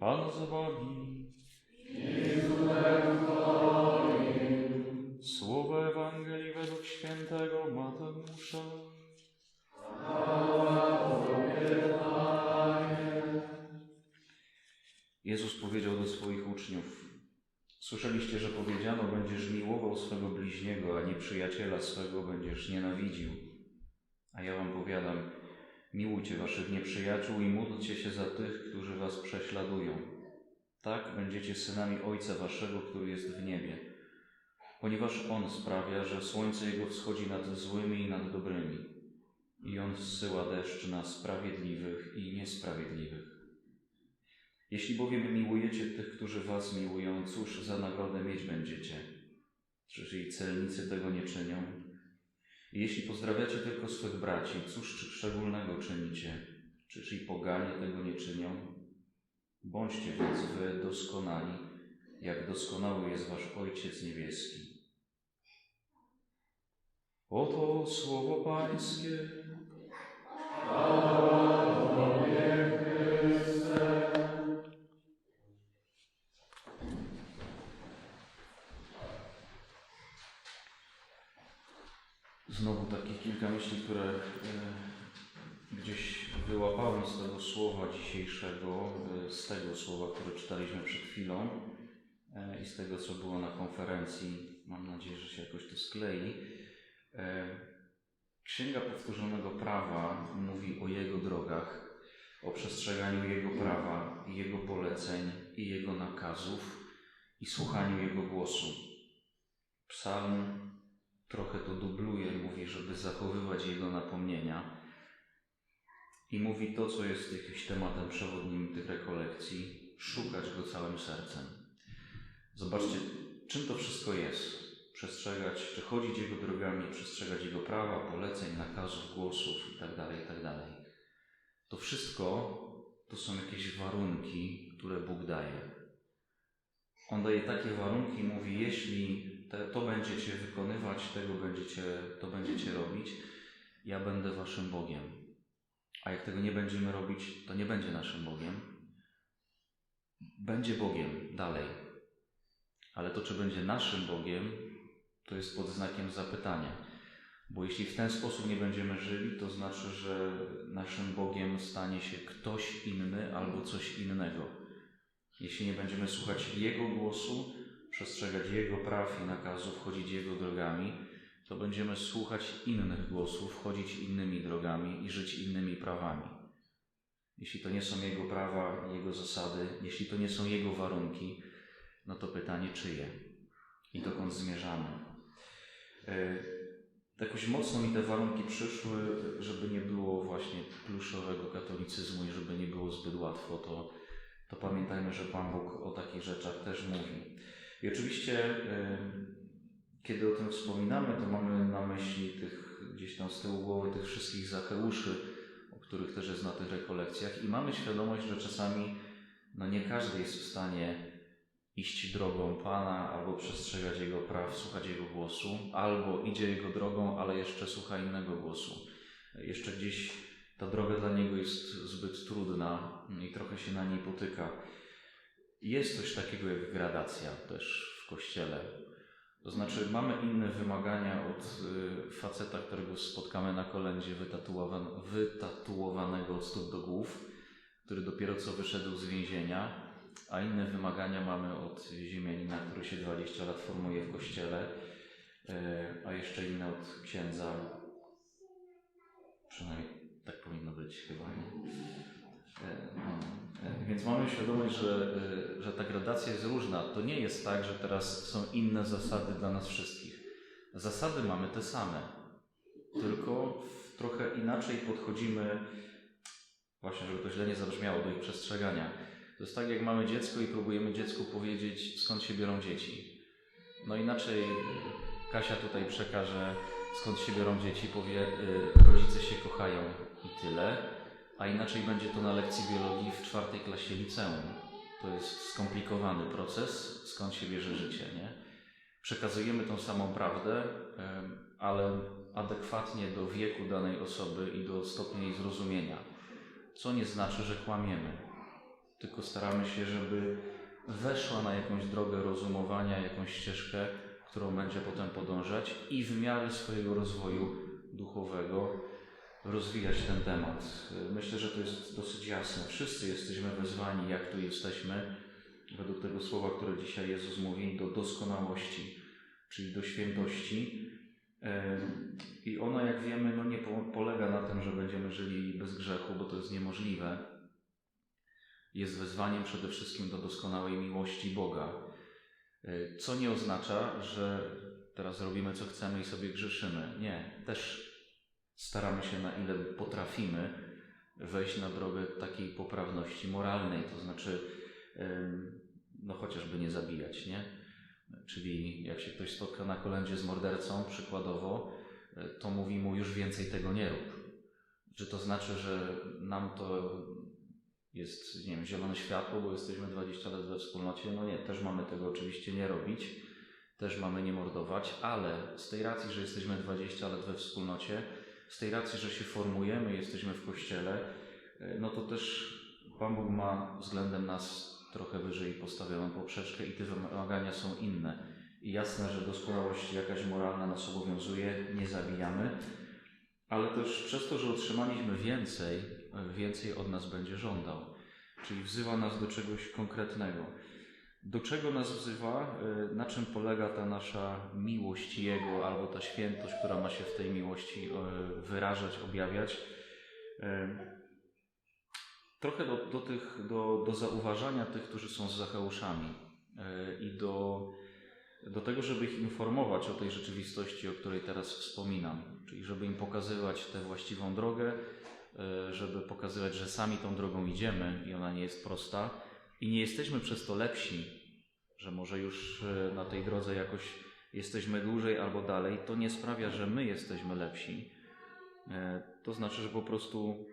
Pan z wami. Słowo Ewangelii według świętego Mateusza. Jezus powiedział do swoich uczniów: Słyszeliście, że powiedziano: Będziesz miłował swego bliźniego, a nieprzyjaciela swego będziesz nienawidził. A ja wam powiadam: Miłujcie waszych nieprzyjaciół i módlcie się za tych, którzy was prześladują. Tak będziecie synami Ojca waszego, który jest w niebie. Ponieważ On sprawia, że słońce Jego wschodzi nad złymi i nad dobrymi. I On zsyła deszcz na sprawiedliwych i niesprawiedliwych. Jeśli bowiem miłujecie tych, którzy was miłują, cóż za nagrodę mieć będziecie? Czyż i celnicy tego nie czynią? Jeśli pozdrawiacie tylko swych braci, cóż szczególnego czynicie? Czyż i poganie tego nie czynią? Bądźcie więc wy doskonali, jak doskonały jest wasz Ojciec Niebieski. Oto słowo Pańskie. Znowu takich kilka myśli, które e, gdzieś wyłapałem z tego słowa dzisiejszego, e, z tego słowa, które czytaliśmy przed chwilą e, i z tego, co było na konferencji. Mam nadzieję, że się jakoś to sklei. Księga Powtórzonego Prawa mówi o Jego drogach, o przestrzeganiu Jego prawa Jego poleceń i Jego nakazów i słuchaniu Jego głosu. Psalm trochę to dubluje, mówi, żeby zachowywać Jego napomnienia i mówi to, co jest jakimś tematem przewodnim tych rekolekcji, szukać Go całym sercem. Zobaczcie, czym to wszystko jest. Przestrzegać, czy chodzić Jego drogami, przestrzegać Jego prawa, poleceń, nakazów, głosów itd., itd. To wszystko to są jakieś warunki, które Bóg daje. On daje takie warunki, mówi, jeśli te, to będziecie wykonywać, tego będziecie, to będziecie robić, ja będę waszym Bogiem. A jak tego nie będziemy robić, to nie będzie naszym Bogiem. Będzie Bogiem dalej. Ale to, czy będzie naszym Bogiem, to jest pod znakiem zapytania. Bo jeśli w ten sposób nie będziemy żyli, to znaczy, że naszym Bogiem stanie się ktoś inny albo coś innego. Jeśli nie będziemy słuchać Jego głosu, przestrzegać Jego praw i nakazów, chodzić Jego drogami, to będziemy słuchać innych głosów, chodzić innymi drogami i żyć innymi prawami. Jeśli to nie są Jego prawa, Jego zasady, jeśli to nie są Jego warunki, no to pytanie czyje i dokąd zmierzamy. Yy, Jakoś mocno mi te warunki przyszły, żeby nie było właśnie pluszowego katolicyzmu i żeby nie było zbyt łatwo, to, to pamiętajmy, że Pan Bóg o takich rzeczach też mówi. I oczywiście, kiedy o tym wspominamy, to mamy na myśli tych gdzieś tam z tyłu głowy tych wszystkich zacheuszy, o których też jest na tych rekolekcjach i mamy świadomość, że czasami no nie każdy jest w stanie iść drogą Pana, albo przestrzegać Jego praw, słuchać Jego głosu, albo idzie Jego drogą, ale jeszcze słucha innego głosu. Jeszcze gdzieś ta droga dla niego jest zbyt trudna i trochę się na niej potyka. Jest coś takiego jak gradacja też w kościele. To znaczy, mamy inne wymagania od y, faceta, którego spotkamy na kolędzie, wytatuowan, wytatuowanego od stóp do głów, który dopiero co wyszedł z więzienia, a inne wymagania mamy od ziemianina, który się 20 lat formuje w kościele, y, a jeszcze inne od księdza. Przynajmniej tak powinno być chyba. Nie? E, No, e, więc mamy świadomość, że, e, że ta gradacja jest różna. To nie jest tak, że teraz są inne zasady dla nas wszystkich. Zasady mamy te same, tylko trochę inaczej podchodzimy, właśnie żeby to źle nie zabrzmiało, do ich przestrzegania. To jest tak, jak mamy dziecko i próbujemy dziecku powiedzieć, skąd się biorą dzieci. No inaczej Kasia tutaj przekaże, skąd się biorą dzieci, powie, e, rodzice się kochają i tyle a inaczej będzie to na lekcji biologii w czwartej klasie liceum. To jest skomplikowany proces, skąd się bierze życie, nie? Przekazujemy tą samą prawdę, ale adekwatnie do wieku danej osoby i do stopnia jej zrozumienia. Co nie znaczy, że kłamiemy. tylko staramy się, żeby weszła na jakąś drogę rozumowania, jakąś ścieżkę, którą będzie potem podążać i w miarę swojego rozwoju duchowego rozwijać ten temat. Myślę, że to jest dosyć jasne. Wszyscy jesteśmy wezwani, jak tu jesteśmy, według tego słowa, które dzisiaj Jezus mówi, do doskonałości, czyli do świętości. I ona, jak wiemy, no nie po- polega na tym, że będziemy żyli bez grzechu, bo to jest niemożliwe. Jest wezwaniem przede wszystkim do doskonałej miłości Boga. E, Co nie oznacza, że teraz robimy co chcemy i sobie grzeszymy. Nie, też staramy się na ile potrafimy wejść na drogę takiej poprawności moralnej, to znaczy, no chociażby nie zabijać, nie? Czyli jak się ktoś spotka na kolędzie z mordercą, przykładowo, e, to mówi mu już więcej tego nie rób. Czy to znaczy, że nam to jest, nie wiem, zielone światło, bo jesteśmy 20 lat we wspólnocie? No nie, też mamy tego oczywiście nie robić, też mamy nie mordować, ale z tej racji, że jesteśmy 20 lat we wspólnocie, z tej racji, że się formujemy, jesteśmy w kościele, e, no to też Pan Bóg ma względem nas trochę wyżej postawioną poprzeczkę i te wymagania są inne. I jasne, że doskonałość jakaś moralna nas obowiązuje, nie zabijamy, ale też przez to, że otrzymaliśmy więcej, więcej od nas będzie żądał. Czyli wzywa nas do czegoś konkretnego. Do czego nas wzywa? E, Na czym polega ta nasza miłość Jego albo ta świętość, która ma się w tej miłości e, wyrażać, objawiać? E, Trochę do, do, tych, do, do zauważania tych, którzy są z Zacheuszami i do, do tego, żeby ich informować o tej rzeczywistości, o której teraz wspominam. Czyli żeby im pokazywać tę właściwą drogę, żeby pokazywać, że sami tą drogą idziemy i ona nie jest prosta i nie jesteśmy przez to lepsi, że może już e, na tej drodze jakoś jesteśmy dłużej albo dalej, to nie sprawia, że my jesteśmy lepsi. E, To znaczy, że po prostu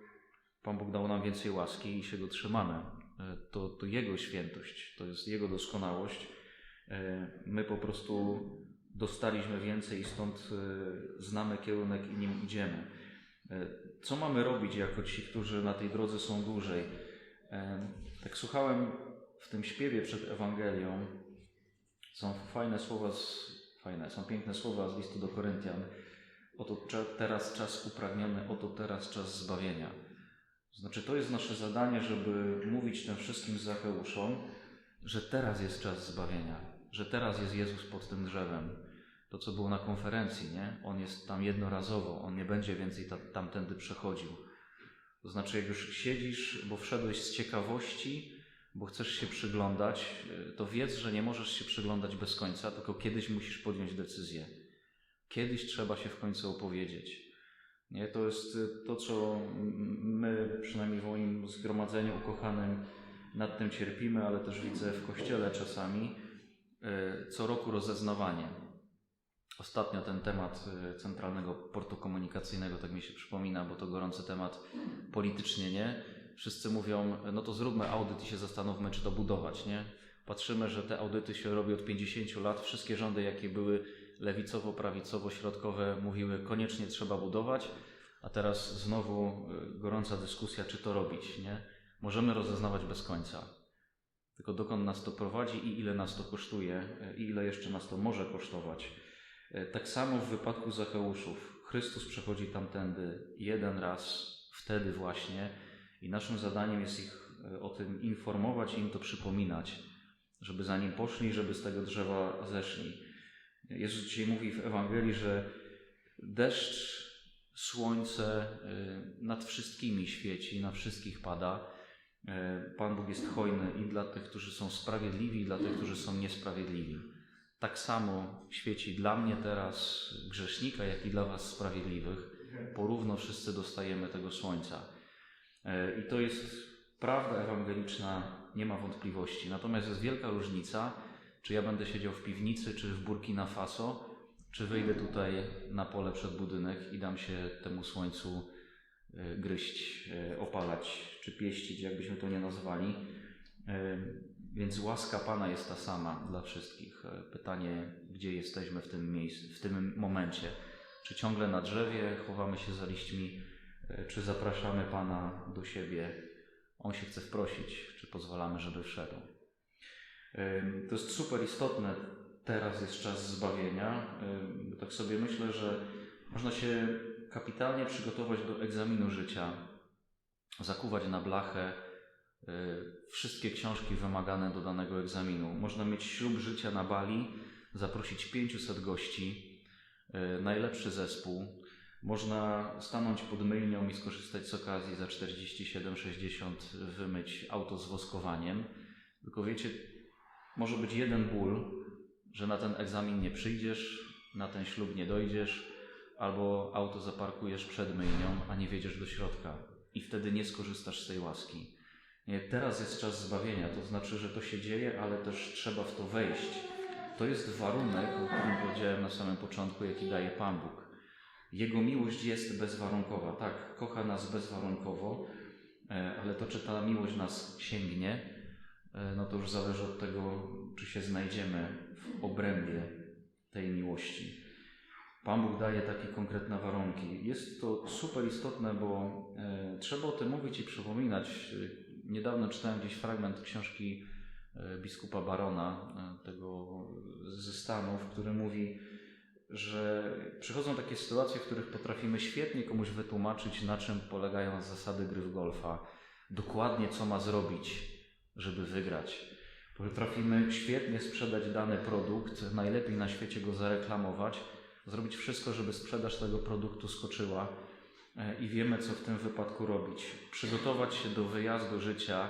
Pan Bóg dał nam więcej łaski i się go trzymamy. E, To, to Jego świętość, to jest Jego doskonałość. E, My po prostu dostaliśmy więcej i stąd e, znamy kierunek i nim idziemy. Co mamy robić jako ci, którzy na tej drodze są dłużej? Tak słuchałem w tym śpiewie przed Ewangelią. Są fajne słowa, z, fajne, są piękne słowa z listu do Koryntian. Oto teraz czas upragniony, oto teraz czas zbawienia. Znaczy, to jest nasze zadanie, żeby mówić tym wszystkim Zacheuszom, że teraz jest czas zbawienia, że teraz jest Jezus pod tym drzewem. To, co było na konferencji, nie? On jest tam jednorazowo, on nie będzie więcej ta, tamtędy przechodził. To znaczy, jak już siedzisz, bo wszedłeś z ciekawości, bo chcesz się przyglądać, y, to wiedz, że nie możesz się przyglądać bez końca, tylko kiedyś musisz podjąć decyzję. Kiedyś trzeba się w końcu opowiedzieć. Nie, to jest y, to, co my, przynajmniej w moim zgromadzeniu ukochanym, nad tym cierpimy, ale też widzę w kościele czasami y, co roku rozeznawanie. Ostatnio ten temat y, centralnego portu komunikacyjnego tak mi się przypomina, bo to gorący temat politycznie, nie? Wszyscy mówią, no to zróbmy audyt i się zastanówmy, czy to budować, nie? Patrzymy, że te audyty się robi od 50 lat. Wszystkie rządy, jakie były lewicowo-prawicowo-środkowe, mówiły, koniecznie trzeba budować, a teraz znowu y, gorąca dyskusja, czy to robić, nie? Możemy rozeznawać bez końca. Tylko dokąd nas to prowadzi i ile nas to kosztuje, y, i ile jeszcze nas to może kosztować. Y, Tak samo w wypadku Zacheuszów. Chrystus przechodzi tamtędy jeden raz, wtedy właśnie, i naszym zadaniem jest ich y, o tym informować i im to przypominać, żeby za nim poszli, żeby z tego drzewa zeszli. Jezus dzisiaj mówi w Ewangelii, że deszcz, słońce y, nad wszystkimi świeci, na wszystkich pada. Pan Bóg jest hojny i dla tych, którzy są sprawiedliwi, i dla tych, którzy są niesprawiedliwi. Tak samo świeci dla mnie teraz, grzesznika, jak i dla Was sprawiedliwych. Porówno wszyscy dostajemy tego słońca. E, I to jest prawda ewangeliczna, nie ma wątpliwości. Natomiast jest wielka różnica, czy ja będę siedział w piwnicy, czy w Burkina Faso, czy wyjdę tutaj na pole przed budynek i dam się temu słońcu e, gryźć, e, opalać, czy pieścić, jakbyśmy to nie nazwali. E, Więc łaska Pana jest ta sama dla wszystkich. E, Pytanie, gdzie jesteśmy w tym miejscu, w tym momencie? Czy ciągle na drzewie chowamy się za liśćmi, e, czy zapraszamy Pana do siebie On się chce wprosić, czy pozwalamy, żeby wszedł. Ym, To jest super istotne. Teraz jest czas zbawienia. Tak sobie myślę, że można się kapitalnie przygotować do egzaminu życia, zakuwać na blachę wszystkie książki wymagane do danego egzaminu. Można mieć ślub życia na Bali, zaprosić 500 gości, y, najlepszy zespół. Można stanąć pod myjnią i skorzystać z okazji za 47,60 wymyć auto z woskowaniem. Tylko wiecie, może być jeden ból, że na ten egzamin nie przyjdziesz, na ten ślub nie dojdziesz, albo auto zaparkujesz przed myjnią, a nie wiedziesz do środka i wtedy nie skorzystasz z tej łaski. Nie, teraz jest czas zbawienia, to znaczy, że to się dzieje, ale też trzeba w to wejść. To jest warunek, o którym powiedziałem na samym początku, jaki daje Pan Bóg. Jego miłość jest bezwarunkowa. Tak, kocha nas bezwarunkowo, e, ale to, czy ta miłość nas sięgnie, e, no to już zależy od tego, czy się znajdziemy w obrębie tej miłości. Pan Bóg daje takie konkretne warunki. Jest to super istotne, bo e, trzeba o tym mówić i przypominać. Niedawno czytałem gdzieś fragment książki e, biskupa Barona, e, tego ze Stanów, który mówi, że przychodzą takie sytuacje, w których potrafimy świetnie komuś wytłumaczyć, na czym polegają zasady gry w golfa, dokładnie co ma zrobić, żeby wygrać. Potrafimy świetnie sprzedać dany produkt, najlepiej na świecie go zareklamować, zrobić wszystko, żeby sprzedaż tego produktu skoczyła i wiemy, co w tym wypadku robić. Przygotować się do wyjazdu życia,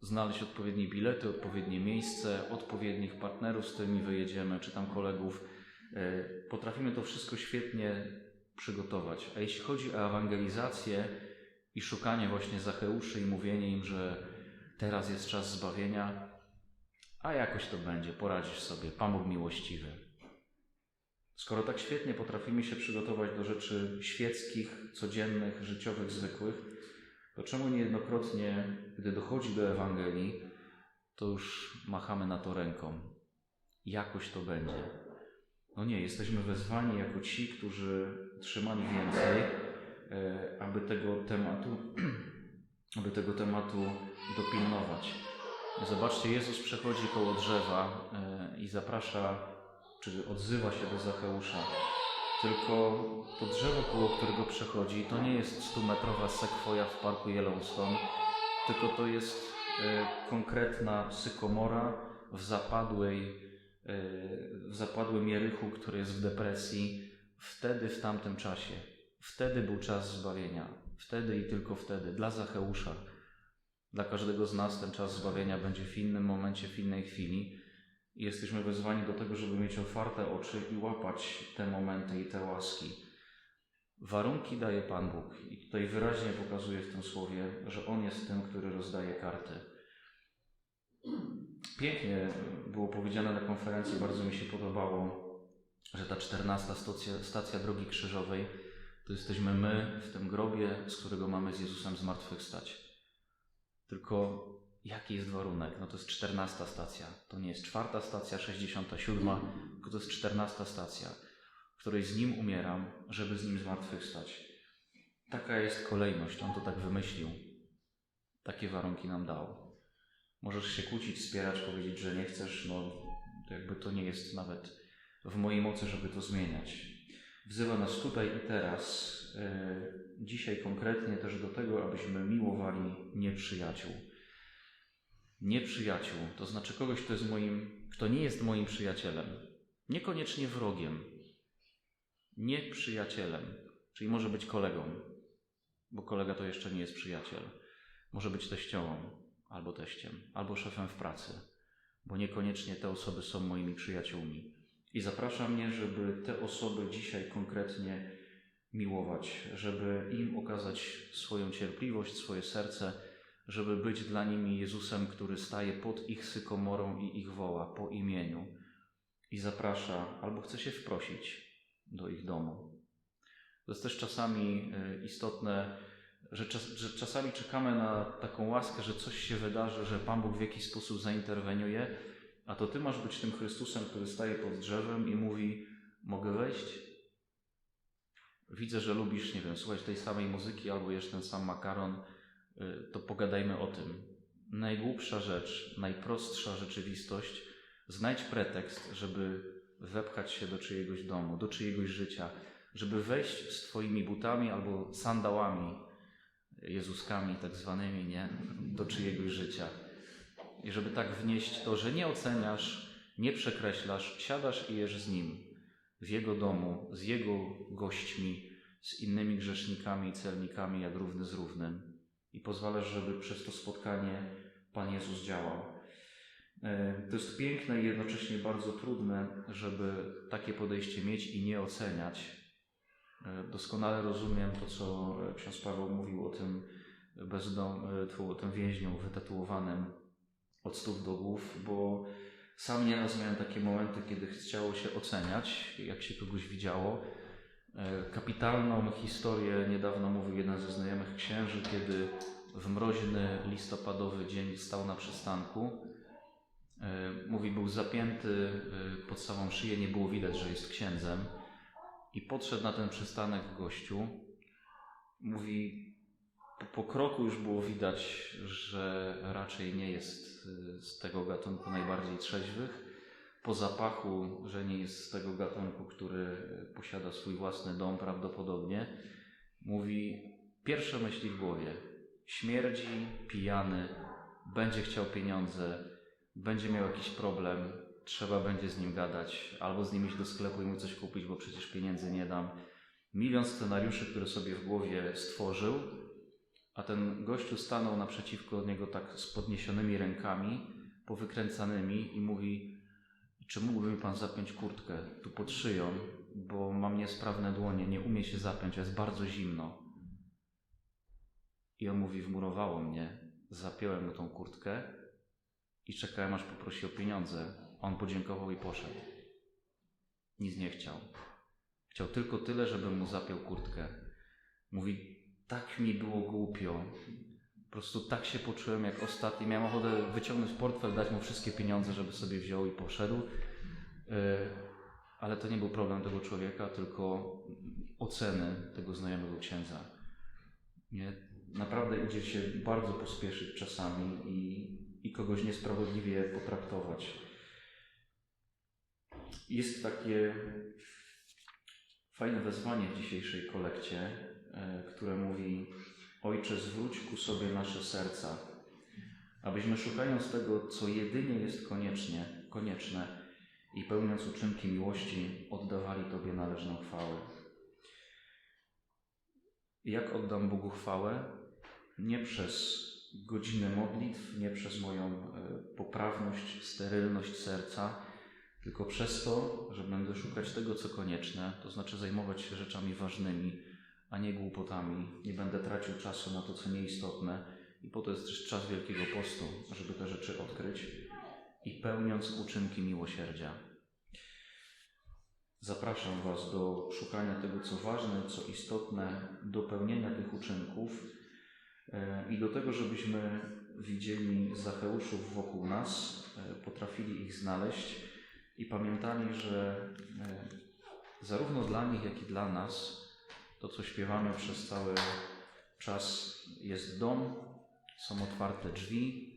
znaleźć odpowiednie bilety, odpowiednie miejsce, odpowiednich partnerów, z którymi wyjedziemy, czy tam kolegów. E, Potrafimy to wszystko świetnie przygotować. A jeśli chodzi o ewangelizację i szukanie właśnie Zacheuszy i mówienie im, że teraz jest czas zbawienia, a jakoś to będzie, poradzisz sobie, Pan Bóg miłościwy. Skoro tak świetnie potrafimy się przygotować do rzeczy świeckich, codziennych, życiowych, zwykłych, to czemu niejednokrotnie, gdy dochodzi do Ewangelii, to już machamy na to ręką? Jakoś to będzie. No nie, jesteśmy wezwani jako ci, którzy trzymali więcej, e, aby tego tematu, aby tego tematu dopilnować. Zobaczcie, Jezus przechodzi koło drzewa e, i zaprasza, czy odzywa się do Zacheusza. Tylko to drzewo, koło którego przechodzi, to nie jest stumetrowa sekwoja w parku Yellowstone, tylko to jest e, konkretna sykomora w zapadłej, e, w zapadłym Jerychu, który jest w depresji. Wtedy, w tamtym czasie, wtedy był czas zbawienia. Wtedy i tylko wtedy, dla Zacheusza. Dla każdego z nas ten czas zbawienia będzie w innym momencie, w innej chwili. Jesteśmy wezwani do tego, żeby mieć otwarte oczy i łapać te momenty i te łaski. Warunki daje Pan Bóg i tutaj wyraźnie pokazuje w tym słowie, że On jest tym, który rozdaje karty. Pięknie było powiedziane na konferencji, bardzo mi się podobało, że ta czternasta stacja, stacja Drogi Krzyżowej to jesteśmy my w tym grobie, z którego mamy z Jezusem zmartwychwstać. Tylko jaki jest warunek? No to jest czternasta stacja. To nie jest czwarta stacja, sześćdziesiąta siódma, tylko to jest czternasta stacja, w której z Nim umieram, żeby z Nim zmartwychwstać. Taka jest kolejność. On to tak wymyślił. Takie warunki nam dał. Możesz się kłócić, wspierać, powiedzieć, że nie chcesz, no jakby to nie jest nawet w mojej mocy, żeby to zmieniać. Wzywa nas tutaj i teraz, yy, dzisiaj konkretnie też do tego, abyśmy miłowali nieprzyjaciół. Nieprzyjaciół, to znaczy kogoś, kto, jest moim, kto nie jest moim przyjacielem, niekoniecznie wrogiem, nieprzyjacielem, czyli może być kolegą, bo kolega to jeszcze nie jest przyjaciel. Może być teściową, albo teściem, albo szefem w pracy, bo niekoniecznie te osoby są moimi przyjaciółmi. I zaprasza mnie, żeby te osoby dzisiaj konkretnie miłować, żeby im okazać swoją cierpliwość, swoje serce, żeby być dla nimi Jezusem, który staje pod ich sykomorą i ich woła po imieniu i zaprasza, albo chce się wprosić do ich domu. To jest też czasami y, istotne, że, czas, że czasami czekamy na taką łaskę, że coś się wydarzy, że Pan Bóg w jakiś sposób zainterweniuje, a to Ty masz być tym Chrystusem, który staje pod drzewem i mówi: Mogę wejść? Widzę, że lubisz, nie wiem, słuchać tej samej muzyki albo jesz ten sam makaron. To pogadajmy o tym. Najgłupsza rzecz, najprostsza rzeczywistość, znajdź pretekst, żeby wepchać się do czyjegoś domu, do czyjegoś życia, żeby wejść z Twoimi butami albo sandałami, jezuskami tak zwanymi, nie? do czyjegoś życia. I żeby tak wnieść to, że nie oceniasz, nie przekreślasz, siadasz i jesz z Nim w Jego domu, z Jego gośćmi, z innymi grzesznikami i celnikami, jak równy z równym. I pozwalasz, żeby przez to spotkanie Pan Jezus działał. E, To jest piękne i jednocześnie bardzo trudne, żeby takie podejście mieć i nie oceniać. E, Doskonale rozumiem to, co e, ksiądz Paweł mówił o tym bezdom, o tym więźniu wytatuowanym od stóp do głów, bo sam nieraz miałem takie momenty, kiedy chciało się oceniać, jak się kogoś widziało. E, Kapitalną historię niedawno mówił jeden ze znajomych księży, kiedy w mroźny listopadowy dzień stał na przystanku. E, Mówi, był zapięty e, pod samą szyję, nie było widać, że jest księdzem. I podszedł na ten przystanek gościu. Mówi, po, po kroku już było widać, że raczej nie jest z tego gatunku najbardziej trzeźwych. Po zapachu, że nie jest z tego gatunku, który y, posiada swój własny dom prawdopodobnie. Mówi, pierwsze myśli w głowie. Śmierdzi, pijany, będzie chciał pieniądze, będzie miał jakiś problem, trzeba będzie z nim gadać, albo z nim iść do sklepu i mu coś kupić, bo przecież pieniędzy nie dam. Milion scenariuszy, które sobie w głowie stworzył, a ten gościu stanął naprzeciwko niego tak z podniesionymi rękami, powykręcanymi i mówi: Czy mógłby mi pan zapiąć kurtkę tu pod szyją, bo mam niesprawne dłonie, nie umie się zapiąć, jest bardzo zimno. I on mówi: Wmurowało mnie, zapiąłem mu tą kurtkę i czekałem, aż poprosi o pieniądze. On podziękował i poszedł. Nic nie chciał. Chciał tylko tyle, żebym mu zapiął kurtkę. Mówi, tak mi było głupio. Po prostu tak się poczułem jak ostatni. Miałem ochotę wyciągnąć portfel, dać mu wszystkie pieniądze, żeby sobie wziął i poszedł. Yy, Ale to nie był problem tego człowieka, tylko oceny tego znajomego księdza. Nie? Naprawdę idzie się bardzo pospieszyć czasami i, i kogoś niesprawiedliwie potraktować. Jest takie fajne wezwanie w dzisiejszej kolekcie, e, które mówi: Ojcze, zwróć ku sobie nasze serca, abyśmy szukając tego, co jedynie jest koniecznie, konieczne i pełniąc uczynki miłości, oddawali Tobie należną chwałę. Jak oddam Bogu chwałę? Nie przez godziny modlitw, nie przez moją e, poprawność, sterylność serca, tylko przez to, że będę szukać tego, co konieczne, to znaczy zajmować się rzeczami ważnymi, a nie głupotami. Nie będę tracił czasu na to, co nieistotne. I po to jest też czas Wielkiego Postu, żeby te rzeczy odkryć i pełniąc uczynki miłosierdzia. Zapraszam Was do szukania tego, co ważne, co istotne, do pełnienia tych uczynków e, i do tego, żebyśmy widzieli Zacheuszów wokół nas, e, potrafili ich znaleźć i pamiętali, że e, zarówno dla nich, jak i dla nas to, co śpiewamy przez cały czas, jest dom, są otwarte drzwi,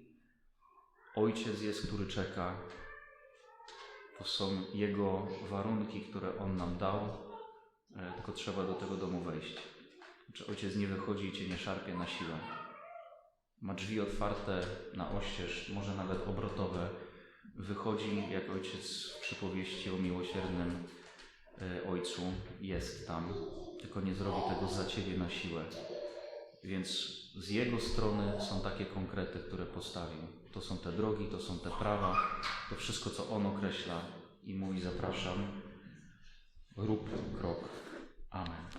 ojciec jest, który czeka. To są jego warunki, które on nam dał, e, tylko trzeba do tego domu wejść. Znaczy, ojciec nie wychodzi i cię nie szarpie na siłę. Ma drzwi otwarte na oścież, może nawet obrotowe. Wychodzi jak ojciec w przypowieści o miłosiernym e, ojcu, jest tam, tylko nie zrobi tego za ciebie na siłę. Więc z jego strony są takie konkrety, które postawił. To są te drogi, to są te prawa, to wszystko, co on określa i mówi: Zapraszam, rób krok. Amen.